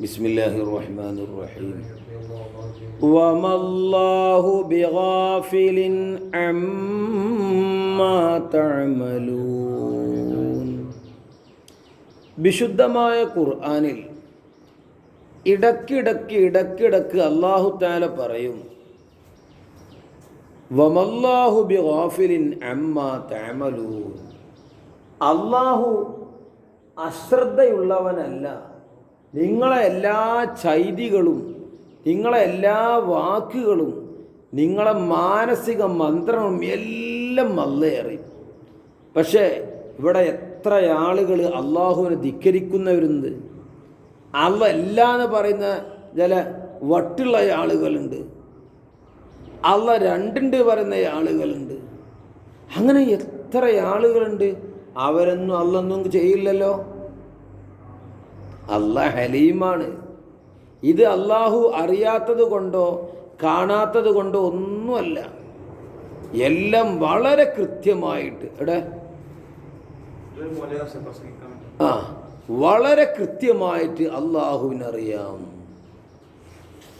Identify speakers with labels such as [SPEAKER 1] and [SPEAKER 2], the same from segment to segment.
[SPEAKER 1] بسم الله الرحمن الرحيم وما الله بغافل عما تعملون വിശുദ്ധമായ ഖുർആനിൽ ഇടക്കിടക്ക് ഇടക്കിടക്ക് അള്ളാഹു താല പറയും വമല്ലാഹു ബി ഗാഫിലിൻ അമ്മ തഅമലൂൻ അള്ളാഹു അശ്രദ്ധയുള്ളവനല്ല നിങ്ങളെ എല്ലാ ചൈതികളും നിങ്ങളെ എല്ലാ വാക്കുകളും നിങ്ങളെ മാനസിക മന്ത്രവും എല്ലാം അല്ലയറിയും പക്ഷേ ഇവിടെ എത്ര ആളുകൾ അള്ളാഹുവിനെ ധിക്കരിക്കുന്നവരുണ്ട്. അല്ല അല്ല എന്ന് പറയുന്ന ചില വട്ടുള്ള ആളുകളുണ്ട്. അള്ള രണ്ടുണ്ട് പറയുന്ന ആളുകളുണ്ട്. അങ്ങനെ എത്ര ആളുകളുണ്ട്. അവരൊന്നും അല്ലൊന്നും ചെയ്യില്ലല്ലോ. അല്ല ഹലീമാണ്. ഇത് അള്ളാഹു അറിയാത്തത് കൊണ്ടോ കാണാത്തത് കൊണ്ടോ ഒന്നുമല്ല. എല്ലാം വളരെ കൃത്യമായിട്ട് എടേ ആ വളരെ കൃത്യമായിട്ട് അള്ളാഹുവിനറിയാം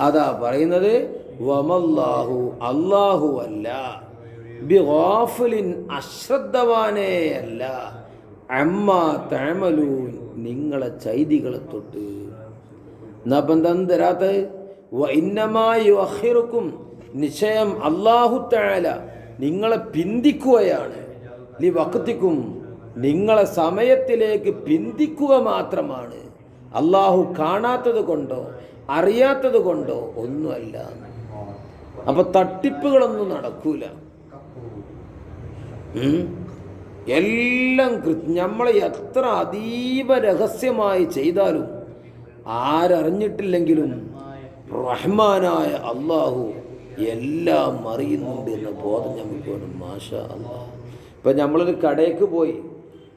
[SPEAKER 1] അതാ പറയുന്നത് വമല്ലാഹു അല്ലാഹു അല്ല അശ്രദ്ധവാനേ അല്ല അമ്മ തഴമലൂൻ നിങ്ങളെ ചൈതികളെ തൊട്ട്. നബന്ധം തരാത്ത ഇന്നമായി അഹിറുക്കും നിശ്ചയം അള്ളാഹു തഴല നിങ്ങളെ പിന്തിക്കുകയാണ്. ലി വക്തിക്കും നിങ്ങളെ സമയത്തിലേക്ക് പിന്തിക്കുക മാത്രമാണ്. അള്ളാഹു കാണാത്തത് കൊണ്ടോ അറിയാത്തത് കൊണ്ടോ ഒന്നുമല്ല. അപ്പൊ തട്ടിപ്പുകളൊന്നും നടക്കൂല. എല്ലാം നമ്മളെ എത്ര അതീവ രഹസ്യമായി ചെയ്താലും ആരറിഞ്ഞിട്ടില്ലെങ്കിലും റഹ്മാനായ അള്ളാഹു എല്ലാം അറിയുന്നുണ്ട് എന്ന ബോധം നമുക്ക് വേണം മാഷ അള്ളാഹ് ഇപ്പം നമ്മളൊരു കടയ്ക്ക് പോയി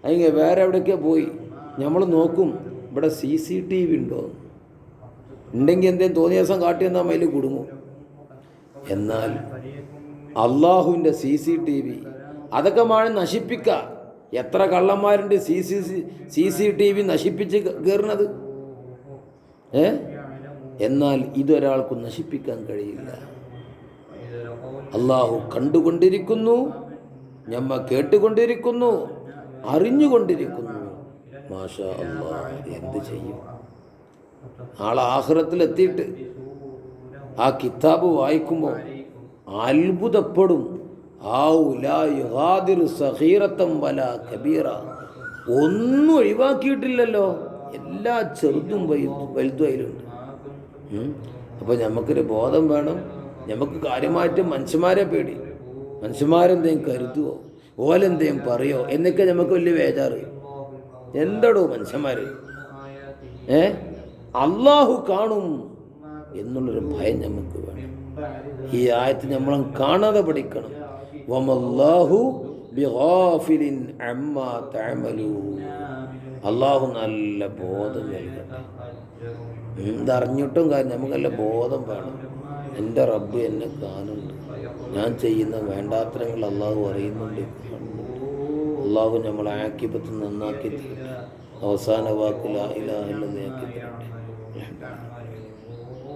[SPEAKER 1] അല്ലെങ്കിൽ വേറെ എവിടേക്ക് പോയി നമ്മൾ നോക്കും ഇവിടെ സി സി ടി വി ഉണ്ടോ? ഉണ്ടെങ്കിൽ എന്തേലും തോന്നിയ ദിവസം കാട്ടി എന്നാൽ അതിൽ കുടുങ്ങും. എന്നാൽ അള്ളാഹുവിന്റെ സി സി ടി വി അതൊക്കെ മഴ നശിപ്പിക്കുക. എത്ര കള്ളന്മാരുണ്ട് C C C C T V നശിപ്പിച്ച് കയറുന്നത് ഏ? എന്നാൽ ഇതൊരാൾക്കും നശിപ്പിക്കാൻ കഴിയില്ല. അള്ളാഹു കണ്ടുകൊണ്ടിരിക്കുന്നു ഞമ്മ കേട്ടുകൊണ്ടിരിക്കുന്നു അറിഞ്ഞുകൊണ്ടിരിക്കുന്നു. മാഷ അള്ളാഹ് എന്ത് ചെയ്യും? ആളെ ആഹ്റത്തിലെത്തിയിട്ട് ആ കിതാബ് വായിക്കുമ്പോൾ അത്ഭുതപ്പെടും. സഹീറത്തം വല കബീറ. ഒന്നും ഒഴിവാക്കിയിട്ടില്ലല്ലോ. എല്ലാ ചെറുതും വലുതും അതിലുണ്ട് അപ്പോൾ നമുക്കൊരു ബോധം വേണം. നമുക്ക് കാര്യമായിട്ട് മനുഷ്യന്മാരെ പേടി. മനുഷ്യന്മാരെന്തെങ്കിലും കരുതുവോ? ഓലെന്തേം പറയോ? എന്നൊക്കെ നമുക്ക് വലിയ വേജാറ് എന്തടോ മനുഷ്യന്മാർ ഏ? അള്ളാഹു കാണും എന്നുള്ളൊരു ഭയം നമുക്ക് വേണം. ഈ ആയത്ത് നമ്മൾ കാണാതെ പഠിക്കണം. വമല്ലാഹു ബിഗാഫിലിൻ അമ്മാ തഅമലൂ അല്ലാഹു നല്ല ബോധം നൽകട്ടെ. എന്തറിഞ്ഞിട്ടും കാര്യം നമുക്ക് നല്ല ബോധം വേണം. എന്റെ റബ്ബ് എന്നെ കാണുന്നുണ്ട്. ഞാൻ ചെയ്യുന്ന വേണ്ടാത്തരങ്ങൾ അള്ളാഹു അറിയുന്നുണ്ട്. അള്ളാഹു നമ്മളെ ആക്കിപ്പത്ത് നന്നാക്കി തരട്ടെ. അവസാന വാക്കിൽ ഇലാഹില്ലെന്ന് ആക്കി തരട്ടെ.